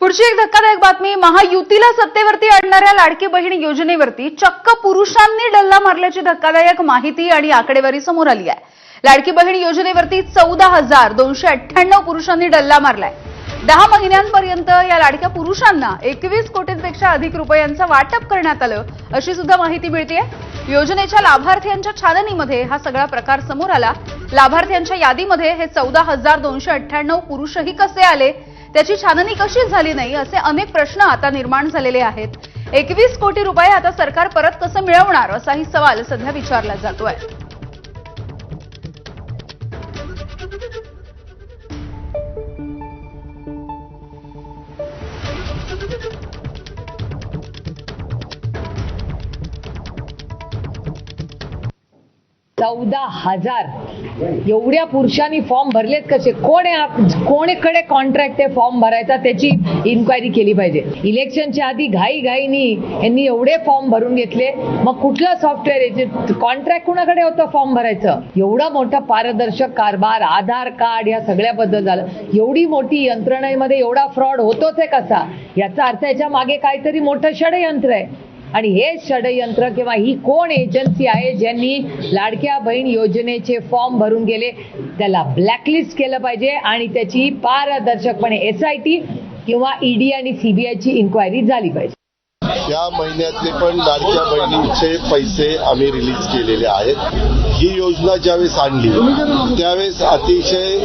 पुढची एक धक्कादायक बातमी महायुतीला सत्तेवरती आणणाऱ्या लाडकी बहीण योजनेवरती चक्क पुरुषांनी डल्ला मारल्याची धक्कादायक माहिती आणि आकडेवारी समोर आली आहे. लाडकी बहीण योजनेवरती चौदा हजार दोनशे अठ्ठ्याण्णव पुरुषांनी डल्ला मारलाय. दहा महिन्यांपर्यंत या लाडक्या पुरुषांना एकवीस कोटींपेक्षा अधिक रुपयांचं वाटप करण्यात आलं अशी सुद्धा माहिती मिळते योजनेच्या लाभार्थ्यांच्या छाननीमध्ये हा सगळा प्रकार समोर आला. लाभार्थ्यांच्या यादीमध्ये हे चौदा हजार दोनशे अठ्ठ्याण्णव पुरुषही कसे आले? त्याची छाननी कशी झाली नाही असे अनेक प्रश्न आता निर्माण झालेले आहेत. एकवीस कोटी रुपये आता सरकार परत कसं मिळवणार? असाही सवाल सध्या विचारला जातोय. चौदा हजार. एवढ्या पुरुषांनी फॉर्म भरलेत कसे? कोण कोणीकडे कॉन्ट्रॅक्ट आहे फॉर्म भरायचा? त्याची इन्क्वायरी केली पाहिजे. इलेक्शनच्या आधी घाई घाईनी यांनी एवढे फॉर्म भरून घेतले. मग कुठलं सॉफ्टवेअर याचे कॉन्ट्रॅक्ट कुणाकडे होतं फॉर्म भरायचं? एवढा मोठा पारदर्शक कारभार आधार कार्ड या सगळ्याबद्दल झालं. एवढी मोठी यंत्रणेमध्ये एवढा फ्रॉड होतोच आहे कसा? याचा अर्थ याच्या मागे काहीतरी मोठं षडयंत्र आहे. आणि हे षडयंत्र किंवा ही कोण एजन्सी आहे ज्यांनी लाडक्या बहीण योजनेचे फॉर्म भरून गेले त्याला ब्लॅकलिस्ट केलं पाहिजे आणि त्याची पारदर्शकपणे एस आय टी किंवा ईडी आणि सीबीआयची इन्क्वायरी झाली पाहिजे. या महिन्यातले पण लाडक्या बहिणींचे पैसे आम्ही रिलीज केलेले आहेत. ही योजना ज्यावेळेस आणली त्यावेळेस अतिशय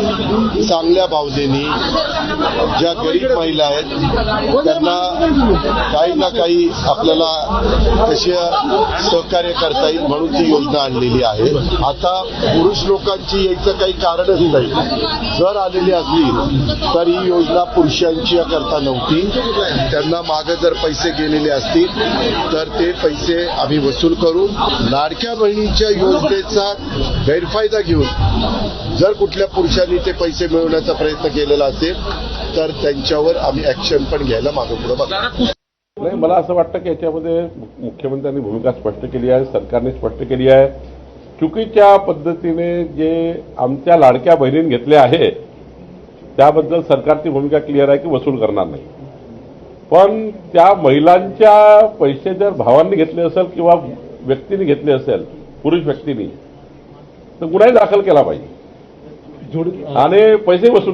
चांगल्या भावनेनी ज्या गरीब महिला आहेत त्यांना काही ना काही आपल्याला कसे सहकार्य करता येईल म्हणून ती योजना आणलेली आहे. आता पुरुष लोकांची यायचं काही कारणच नाही. जर आलेली असली तर ही योजना पुरुषांची करता नव्हती. त्यांना मागे जर पैसे गेलेले असतील तर ते पैसे आम्ही वसूल करू. लाडक्या बहिणीच्या योजनेचा गैरफायदा घेऊन जर कुठल्या पुरुषांनी ते पैसे मिळवण्याचा प्रयत्न केलेला असेल तर त्यांच्यावर आम्ही ऍक्शन पण घ्यायला मागं पुढे नाही मला असं वाटतं की याच्यामध्ये मुख्यमंत्र्यांनी भूमिका स्पष्ट केली आहे सरकारने स्पष्ट केली आहे. चुकीच्या पद्धतीने जे आमच्या लाडक्या बहिणीने घेतले आहे त्याबद्दल सरकारची भूमिका क्लिअर आहे की वसूल करणार नाही. पण त्या महिलांच्या पैसे जर भावांनी घेतले असेल किंवा व्यक्तीने घेतले असेल पुरुष व्यक्तीने तर गुन्हाही दाखल केला पाहिजे. आणि पैसे वसूल